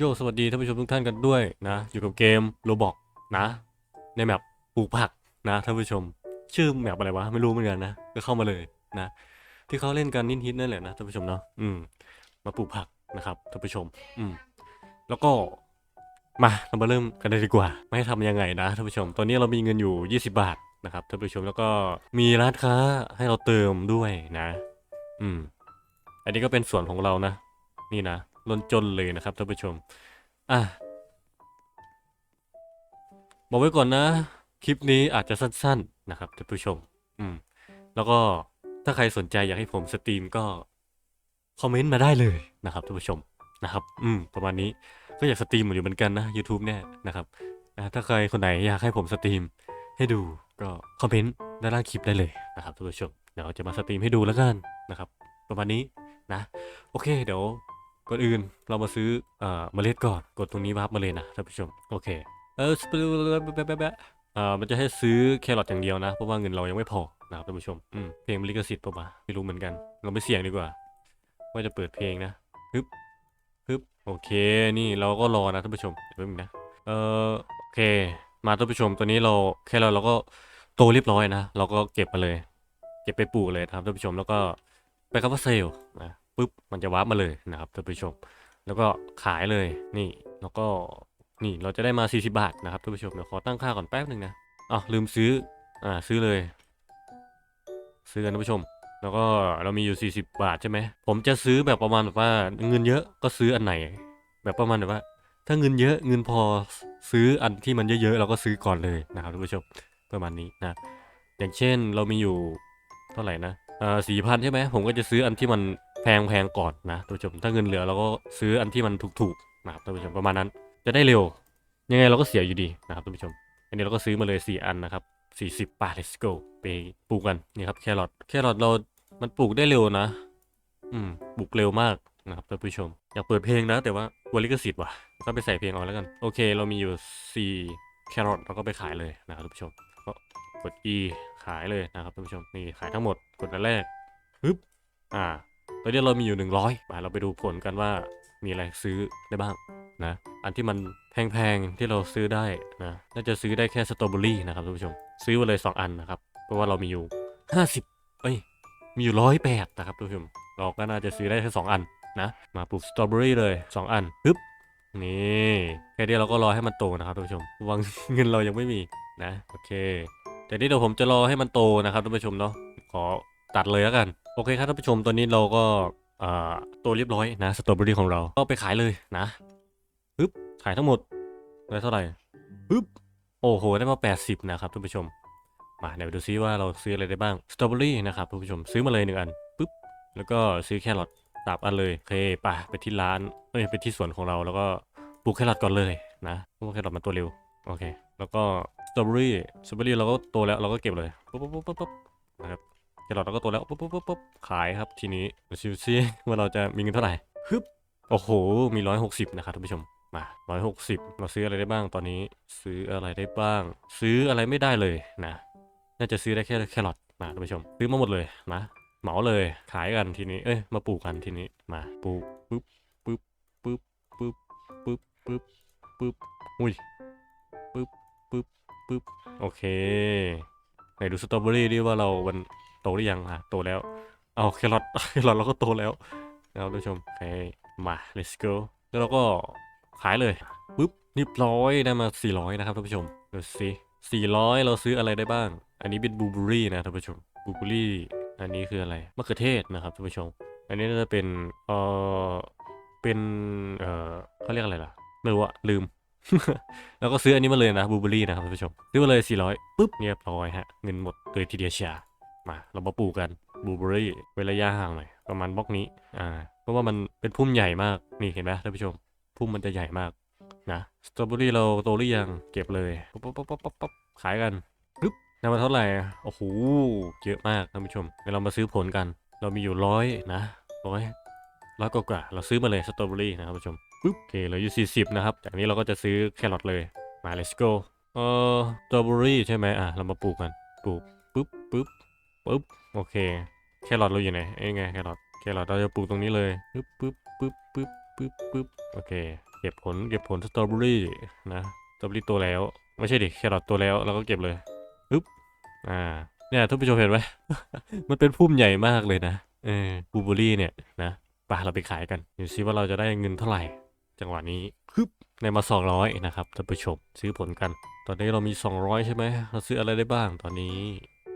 โยสวัสดีท่านผู้ชมทุกท่านกันด้วยนะ อยู่กับเกมโรบอกนะ ในแมปปลูกผักนะท่านผู้ชม ชื่อแมปอะไรวะไม่รู้เหมือนกันนะ ก็เข้ามาเลยนะ ที่เขาเล่นกันนินฮิตนั่นแหละนะท่านผู้ชมเนาะอืม มาปลูกผักนะครับท่านผู้ชม อืม แล้วก็มาเรามาเริ่มกันเลยดีกว่า ไม่ให้ทำยังไงนะท่านผู้ชม ตอนนี้เรามีเงินอยู่ 20 บาทนะครับท่านผู้ชมแล้วก็มีร้านค้าให้เราเติมด้วยนะ อืม อันนี้ก็เป็นส่วนของเรานะ นี่นะ ล้นจนเลยนะครับท่านผู้ชม อะ บอกไว้ก่อนนะ คลิปนี้อาจจะสั้น ๆ นะครับท่านผู้ชม อืม แล้วก็ถ้าใครสนใจอยากให้ผมสตรีมก็ คอมเมนต์มาได้เลยนะครับท่านผู้ชมนะครับ อืม ประมาณนี้ก็อยากสตรีมอยู่เหมือนกันนะ YouTube เนี่ยนะครับถ้าใครคนไหนอยากให้ผมสตรีมให้ดูก็คอมเมนต์ด้านล่างคลิปได้เลยนะครับท่านผู้ชมเดี๋ยวจะมาสตรีมให้ดูแล้วกันนะครับ ประมาณนี้นะ โอเค เดี๋ยว ก่อนอื่นเรามาซื้อเอ่อเมล็ดก่อนกดตรงนี้วาร์ปมาเลยนะท่านผู้ชมโอเคเออเอ่อมันจะให้ซื้อแครอทอย่างเดียวนะ เพราะว่าเงินเรายังไม่พอนะครับท่านผู้ชมอืมเพลงลิขสิทธิ์ปะวะไม่รู้เหมือนกัน เราไม่เสี่ยงดีกว่า ว่าจะเปิดเพลงนะฮึบฮึบโอเคนี่เราก็รอนะท่านผู้ชมเดี๋ยวแป๊บนึงนะเออโอเค มาท่านผู้ชมตัวนี้เราแค่เราเราก็โตเรียบร้อยนะ เราก็เก็บมาเลย เก็บไปปลูกเลยนะครับท่านผู้ชมแล้วก็ไปคำว่าเซลนะ ปุ๊บมันจะวาร์ปมาเลยนะครับท่านผู้ชม แล้วก็ขายเลยนี่แล้วก็นี่เราจะได้มา 40 บาทนะครับท่านผู้ชมเดี๋ยวขอตั้งค่าก่อนแป๊บหนึ่งนะอ้าวลืมซื้ออ่าซื้อเลย ซื้อกันท่านผู้ชม แล้วก็เรามีอยู่ 40 บาทใช่ไหมผมจะซื้อแบบประมาณแบบว่าเงินเยอะก็ซื้ออันไหน แบบประมาณแบบว่า ถ้าเงินเยอะเงินพอซื้ออันที่มันเยอะๆเราก็ซื้อก่อนเลยนะครับท่านผู้ชมประมาณนี้นะอย่างเช่นเรามีอยู่เท่าไหร่นะอ่าสี่พันใช่ไหมผมก็จะซื้ออันที่มัน แพงแพงก่อนนะท่านผู้ชมถ้าเงินเหลือเราก็ซื้ออันที่มันถูกๆนะครับท่านผู้ชมประมาณนั้น จะได้เร็ว ยังไงเราก็เสียอยู่ดีนะครับท่านผู้ชม อันนี้เราก็ซื้อมาเลยสี่อันนะครับสี่สิบบาท let's go ไปปลูกกันนี่ครับแครอทแครอทเรามันปลูกได้เร็วนะ อืมปลูกเร็วมากนะครับท่านผู้ชม อยากเปิดเพลงนะ แต่ว่าวลิขสิทธิ์ว่ะก็ไปใส่เพลงเอาแล้วกัน โอเคเรามีอยู่ 4 แครอทเราก็ไปขายเลยนะครับท่านผู้ชมก็กด E ขายเลยนะครับท่านผู้ชมนี่ขายทั้งหมดกดอันแรกปึ๊บอ่า อนนี้เรามีอยู่ 100มาเราไปดูผลกันว่ามีอะไรซื้อได้บ้างนะ อันที่มันแพงๆ ที่เราซื้อได้นะน่าจะซื้อได้แค่สตรอเบอรี่นะครับท่านผู้ชม ซื้อมาเลย 2 อันนะครับ เพราะว่าเรามีอยู่ 50เอ้ยมีอยู่ร้อยแปดนะครับทุกผู้ชมเราก็น่าจะซื้อได้แค่สองอันนะมาปลูกสตรอเบอรี่เลยสองอันปึ๊บนี่แค่นี้เราก็รอให้มันโตนะครับทุกผู้ชมวางเงินเรายังไม่มีนะโอเคแต่นี่เดี๋ยวผมจะรอให้มันโตนะครับท่านผู้ชมเนาะขอตัดเลยแล้วกัน โอเคครับท่านผู้ชมตอนนี้เราก็อ่าโตเรียบร้อยนะสตรอเบอรี่ของเราก็ไปขายเลยนะปึ๊บขายทั้งหมดได้เท่าไหร่ปึ๊บโอ้โหได้มา 80 นะครับท่านผู้ชม มาเดี๋ยวดูซิว่าเราซื้ออะไรได้บ้างสตรอเบอรี่นะครับท่านผู้ชมซื้อมาเลยหนึ่งอันปุ๊บแล้วก็ซื้อแครอทสามอันเลยโอเคไปไปที่ร้านเอ้ยไปที่สวนของเราแล้วก็ปลูกแครอทก่อนเลยนะเพราะว่าแครอทมันตัวเร็วโอเค แล้วก็สตรอเบอรี่สตรอเบอรี่เราก็โตแล้วเราก็เก็บเลยปุ๊บปุ๊บปุ๊บปุ๊บปุ๊บนะครับ แครอทเราก็โตแล้วปุ๊บปุ๊บปุ๊บปุ๊บขายครับทีนี้มาชิวซิว่าเราจะมีเงินเท่าไหร่ฮึบโอ้โหมีร้อยหกสิบนะครับท่านผู้ชมมาร้อยหกสิบเราซื้ออะไรได้บ้างตอนนี้ซื้ออะไรได้บ้าง ซื้ออะไรไม่ได้เลยนะ น่าจะซื้อได้แค่แครอทมาท่านผู้ชม ซื้อมาหมดเลยนะเหมาเลยขายกันทีนี้เอ้ยมาปลูกกันทีนี้มาปลูกปึ๊บปึ๊บปึ๊บปึ๊บปึ๊บปึ๊บปึ๊บอุ้ยปึ๊บปึ๊บปึ๊บโอเคไหนดูสตรอเบอรี่ดิว่าเรามัน หรือยังอะโตแล้ว เอาแครอทแครอทเราก็โตแล้วนะครับท่านผู้ชมโอเคมา let's go แล้วเราก็ขายเลยปึ๊บเรียบร้อยได้มา 400 นะครับท่านผู้ชมดูสิ400 เราซื้ออะไรได้บ้าง อันนี้เป็นบูเบอรี่นะท่านผู้ชมบูเบอรี่อันนี้คืออะไรมะเขือเทศนะครับท่านผู้ชม อันนี้น่าจะเป็นเออเป็นเออเขาเรียกอะไรล่ะไม่รู้อะลืม แล้วก็ซื้ออันนี้มาเลยนะบูเบอรี่นะครับท่านผู้ชมซื้อมาเลย 400ปุ๊บเรียบร้อยฮะเงินหมดเลยทีเดียวเชีย มา เรามาปลูกกันบลูเบอรี่เว้นระยะห่างหน่อยประมาณบล็อกนี้ อ่า เพราะว่ามันเป็นพุ่มใหญ่มาก นี่เห็นไหมท่านผู้ชม พุ่มมันจะใหญ่มากนะสตรอเบอรี่เราโตหรือยังเก็บเลยป๊บป๊บป๊บป๊บป๊บขายกันปึ๊บได้มาเท่าไหร่โอ้โหเยอะมากท่านผู้ชมเดี๋ยวเรามาซื้อผลกัน เรามีอยู่ร้อยนะร้อยร้อยกว่าเราซื้อมาเลยสตรอเบอรี่นะครับท่านผู้ชมปึ๊บโอเคเหลืออยู่ 40 นะครับ จากนี้เราก็จะซื้อแครอทเลยมา let's go เอ่อสตรอเบอรี่ใช่ไหมอะเรามาปลูกกันปลูกปึ๊บปึ๊บ ปึ๊บโอเค แครอทเราอยู่ไหนเอ้ยไงแครอทแครอทเราจะปลูกตรงนี้เลยปึ๊บปึ๊บปึ๊บปึ๊บปึ๊บปึ๊บโอเค เก็บผลเก็บผลสตรอเบอรี่นะสตรอเบอรี่ตัวแล้ว ไม่ใช่ดิแครอทตัวแล้วเราก็เก็บเลยปึ๊บอ่าเนี่ยท่านผู้ชมเห็นไหมมันเป็นพุ่มใหญ่มากเลยนะเออบูเบอรี่เนี่ยนะไปเราไปขายกันดูซิว่าเราจะได้เงินเท่าไหร่ จังหวะนี้ฮึบในมา 200 นะครับท่านผู้ชมซื้อผลกัน ตอนนี้เรามี 200 ใช่ไหมเราซื้ออะไรได้บ้างตอนนี้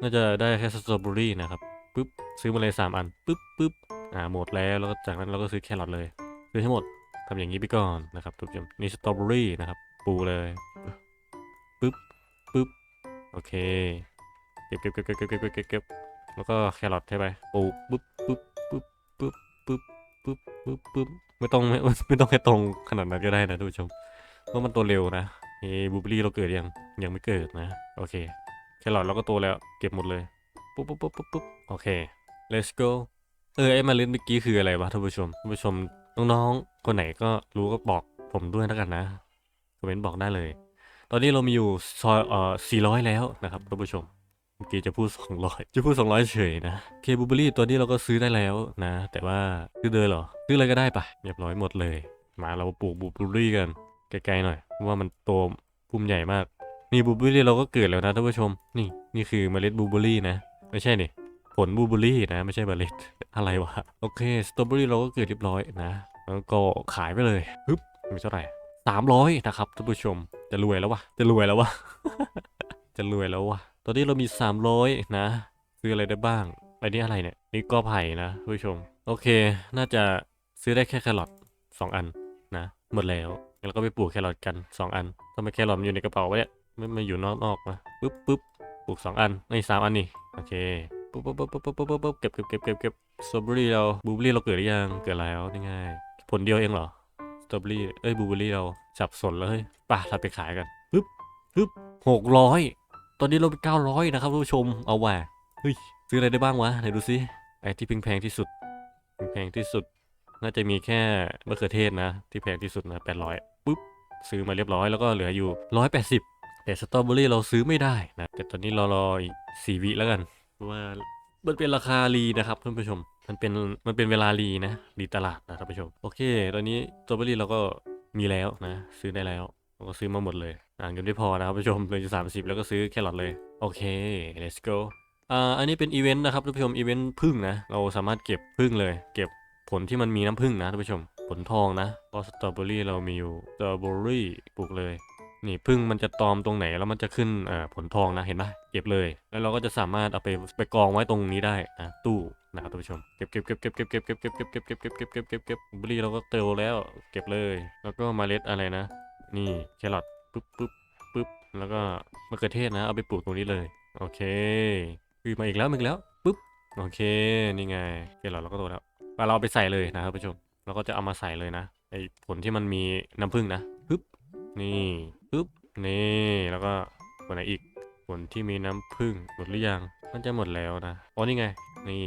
น่าจะได้แค่สตรอเบอรี่นะครับปึ๊บซื้อมาเลย3อันปึ๊บปึ๊บอ่าหมดแล้วแล้วก็จากนั้นเราก็ซื้อแครอทเลยซื้อให้หมดทำอย่างนี้ไปก่อนนะครับทุกท่านนี่สตรอเบอรี่นะครับ ปูเลยปึ๊บปึ๊บโอเคเก็บเก็บเก็บเก็บเก็บเก็บเก็บแล้วก็แครอทใช่ไหมปูปึ๊บปึ๊บปึ๊บปึ๊บปึ๊บปึ๊บปึ๊บปึ๊บไม่ต้องไม่ไม่ต้องให้ตรงขนาดนั้นก็ได้นะทุกผู้ชมเพราะมันตัวเร็วนะเฮ้บูเบอรี่เราเกิดยังยังไม่เกิดนะ โอเค แครอทเราก็โตแล้วเก็บหมดเลยปุ๊บปุ๊บปุ๊บปุ๊บปุ๊บโอเค let's go เออไอ้มาเล็ดเมื่อกี้คืออะไรวะท่านผู้ชมท่านผู้ชมน้องๆ คนไหนก็รู้ก็บอกผมด้วยแล้วกันนะคอมเมนต์บอกได้เลย ตอนนี้เรามีอยู่ซอยเอ่อ400 แล้วนะครับท่านผู้ชมเมื่อกี้จะพูด 200 จะพูด 200 เฉยนะเคบูเบอรี่ตัวนี้เราก็ซื้อได้แล้วนะ แต่ว่าซื้อเลยเหรอซื้ออะไรก็ได้ปะเรียบร้อยหมดเลย มาเราปลูกบูเบอรี่กันไกลๆหน่อยเพราะว่ามันโตพุ่มใหญ่มาก นี่บูเบอรี่เราก็เกิดแล้วนะท่านผู้ชม นี่นี่คือเมล็ดบูเบอรี่นะ ไม่ใช่นี่ผลบูเบอรี่นะ ไม่ใช่เมล็ดอะไรวะ โอเคสตรอเบอรี่เราก็เกิดเรียบร้อยนะแล้วก็ขายไปเลยฮึบมีเท่าไหร่สามร้อยนะครับท่านผู้ชมจะรวยแล้ววะจะรวยแล้ววะจะรวยแล้ววะตอนนี้เรามีสามร้อยนะซื้ออะไรได้บ้างอันนี้อะไรเนี่ยนี่ก็ไผ่นะท่านผู้ชม โอเค น่าจะซื้อได้แค่แครอทสองอันนะ หมดแล้วแล้วก็ไปปลูกแครอทกัน 2 อันทำไมแครอทมันอยู่ในกระเป๋าวะเนี่ย ไม่ไม่อยู่นอกนอกนะปึ๊บปึ๊บปลูก2อันในสามอันนี่โอเคปุ๊บปุ๊บปุ๊บปุ๊บปุ๊บปุ๊บปุ๊บเก็บเก็บเก็บเก็บเก็บสตรอเบอรี่เราบลูเบอรี่เราเกิดหรือยังเกิดแล้วนี่ไงผลเดียวเองเหรอสตรอเบอรี่เอ้ยบลูเบอรี่เราสับสนแล้วเฮ้ยป่ะเราไปขายกันปึ๊บปึ๊บหกร้อยตอนนี้เราไปเก้าร้อยนะครับท่านผู้ชมเอาว่ะเฮ้ยซื้ออะไรได้บ้างวะไหนดูซิไอ้ที่แพงที่สุดแพงที่สุด น่าจะมีแค่มะเขือเทศนะ ที่แพงที่สุดนะแปดร้อยปุ๊บซื้อมาเรียบร้อยแล้วก็เหลืออยู่ร้อยแปดสิบ แต่สตรอเบอรี่เราซื้อไม่ได้นะ แต่ตอนนี้เรารออีกสี่วิแล้วกัน เพราะว่ามันเป็นราคารีนะครับท่านผู้ชม มันเป็นมันเป็นเวลารีนะรีตลาดนะท่านผู้ชม โอเค ตอนนี้สตรอเบอรี่เราก็มีแล้วนะ ซื้อได้แล้วเราก็ซื้อมาหมดเลยอ่าเงินไม่พอนะครับท่านผู้ชมเลยจะสามสิบแล้วก็ซื้อแครอทเลย โอเค let's go อ่าอันนี้เป็นอีเวนต์นะครับท่านผู้ชมอีเวนต์พึ่งนะ เราสามารถเก็บพึ่งเลย เก็บผลที่มันมีน้ำผึ้งนะท่านผู้ชม ผลทองนะเพราะสตรอเบอรี่เรามีอยู่สตรอเบอรี่ปลูกเลย นี่ผึ้งมันจะตอมตรงไหนแล้วมันจะขึ้นเอ่อผลทองนะเห็นปะเก็บเลย แล้วเราก็จะสามารถเอาไปไปกองไว้ตรงนี้ได้นะตู้นะครับท่านผู้ชมเก็บเก็บเก็บเก็บเก็บเก็บเก็บเก็บเก็บเก็บเก็บเก็บเก็บเก็บเก็บเก็บบอรี่เราก็เติแล้วเก็บเลย แล้วก็เมล็ดอะไรนะ นี่แครอทปึ๊บปึ๊บปึ๊บแล้วก็มะเขือเทศนะเอาไปปลูกตรงนี้เลยโอเคคือมาอีกแล้วมาอีกแล้วปึ๊บโอเคนี่ไงแครอทเราก็โตแล้วมาเราเอาไปใส่เลยนะครับผู้ชมเราก็จะเอามาใส่เลยนะไอผลที่มันมีน้ำผึ้งนะปึ๊บ นี่ปึ๊บนี่แล้วก็ตัวไหนอีกผลที่มีน้ำผึ้งหมดหรือยังมันจะหมดแล้วนะอ๋อนี่ไง นี่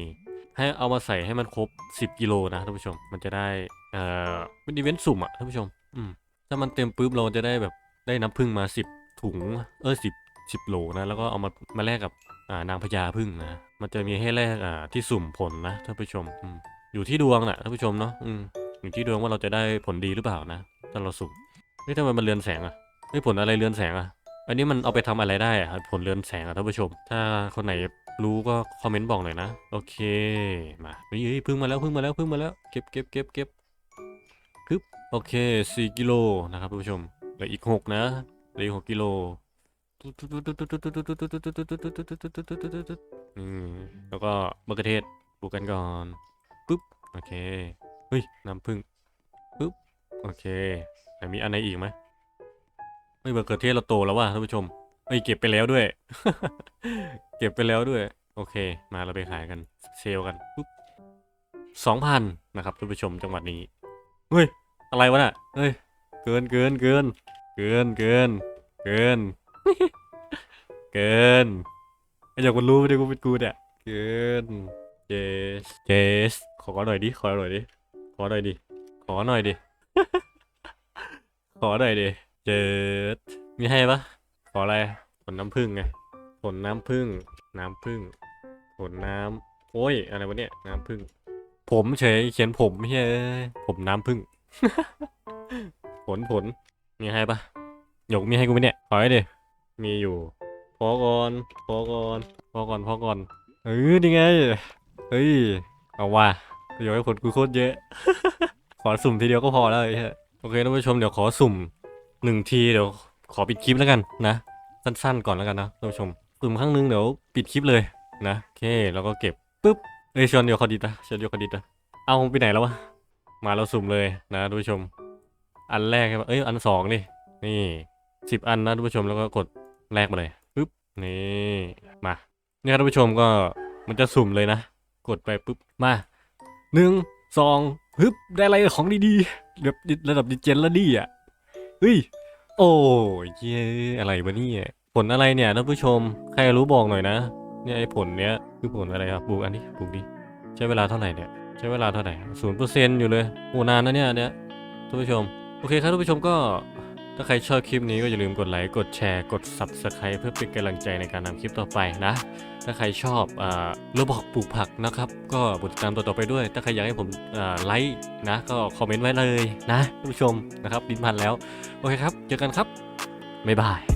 ให้เอามาใส่ให้มันครบ 10 กิโลนะท่านผู้ชม มันจะได้เอ่อเป็นอีเวนต์สุ่มอะท่านผู้ชมอืมถ้ามันเต็มปุ๊บเราจะได้แบบได้น้ำผึ้งมา 10 ถุงเออ10 10โลนะแล้วก็เอามามาแลกกับอ่านางพญาผึ้งนะมันจะมีให้แลกอ่าที่สุ่มผลนะท่านผู้ชมอืมอยู่ที่ดวงน่ะท่านผู้ชมเนาะอืมอยู่ที่ดวงว่าเราจะได้ผลดีหรือเปล่านะถ้าเราสุ่ม เฮ้ยทำไมมันเรือนแสงอะเฮ้ยผลอะไรเรือนแสงอะอันนี้มันเอาไปทำอะไรได้อะผลเรือนแสงอะท่านผู้ชม ถ้าคนไหนรู้ก็คอมเมนต์บอกหน่อยนะ โอเค มาเฮ้ยเฮ้ยพึ่งมาแล้วพึ่งมาแล้วพึ่งมาแล้ว เก็บเก็บเก็บเก็บปึ๊บโอเคสี่กิโลนะครับท่านผู้ชมเหลืออีกหกนะเหลืออีกหกกิโลอืมแล้วก็มะเขือเทศปลูกกันก่อน ปึ๊บ โอเค เฮ้ย น้ำผึ้ง ปึ๊บ โอเค มีอันไหนอีกไหมไม่เบอร์เกอร์เทศเราโตแล้วว่ะท่านผู้ชมเฮ้ยเก็บไปแล้วด้วย เก็บไปแล้วด้วย โอเค มาเราไปขายกันเซลกันปึ๊บสองพันนะครับท่านผู้ชมจังหวัดนี้เฮ้ยอะไรวะน่ะเฮ้ยเกินเกินเกินเกินเกินเกินเกินไอ้อยากมันรู้ไม่ได้กูเป็นกูเนี่ยเกินเจสเจสขอหน่อยดิขอหน่อยดิขอหน่อยดิขอหน่อยดิ อหน่อยดิเจสมีให้ปะขออะไรผลน้ำผึ้งไงผลน้ำผึ้งน้ำผึ้งผลน้ำโอ้ยอะไรวะเนี่ยน้ำผึ้งผมเฉยเขียนผมไม่ใช่เอ้ยผมน้ำผึ้งผลผลมีให้ปะหยกมีให้กูไหมเนี่ยขอให้ดิมีอยู่พอก่อนพอก่อนพอก่อนพอก่อนเออนี่ไงเฮ้ยเอาว่าเดี๋ยวให้ผลกูโคตรเยอะ ขอสุ่มทีเดียวก็พอแล้วไอ้เหี้ย อเคท่านผู้ชมเดี๋ยวขอสุ่มหนึ่งทีเดี๋ยวขอปิดคลิปแล้วกันนะ สั้นๆ ก่อนแล้วกันนะท่านผู้ชมสุ่มครั้งหนึงเดี๋ยวปิดคลิปเลยนะโอเคแล้วก็เก็บปุ๊บเอ้ยชวนเดี๋ยวขอดิดนะชวนเดี๋ยวขอดิดนะเอาไปไหนแล้ววะมาเราสุ่มเลยนะท่านผู้ชม อันแรกใช่ปะเอ้ยอันสองนี่นี่สิบอันนะท่านผู้ชมแล้วก็กดแรกมาเลยปุ๊บนี่มาเนี่ยท่านผู้ชมก็มันจะสุ่มเลยนะ กดไปปุ๊บมาหนึ่งสองฮึบได้อะไรของดีๆ แบบระดับดิเจนแล้วดีอะเฮ้ย โอ้ยเยอะไรวะเนี่ยผลอะไรเนี่ยท่านผู้ชม ใครรู้บอกหน่อยนะ เนี่ยไอ้ผลเนี้ยคือผลอะไรครับปลูกอันนี้ปลูกดิใช้เวลาเท่าไหร่เนี่ยใช้เวลาเท่าไหร่ศูนย์เปอร์เซ็นต์อยู่เลยโอ้นานนะเนี่ยเนี่ยท่านผู้ชม โอเคครับท่านผู้ชมก็ ถ้าใครชอบคลิปนี้ก็อย่าลืมกดไลค์ กดแชร์ กด Subscribe เพื่อเป็นกำลังใจในการทำคลิปต่อไปนะ ถ้าใครชอบอระบอกปลูกผักนะครับ ก็กดติดตามต่อๆไปด้วย ถ้าใครอยากให้ผมไลค์นะ ก็คอมเมนต์ไว้เลยนะท่านผู้ชมนะครับ ดินพันแล้ว โอเคครับ เจอกันครับ บ๊ายบาย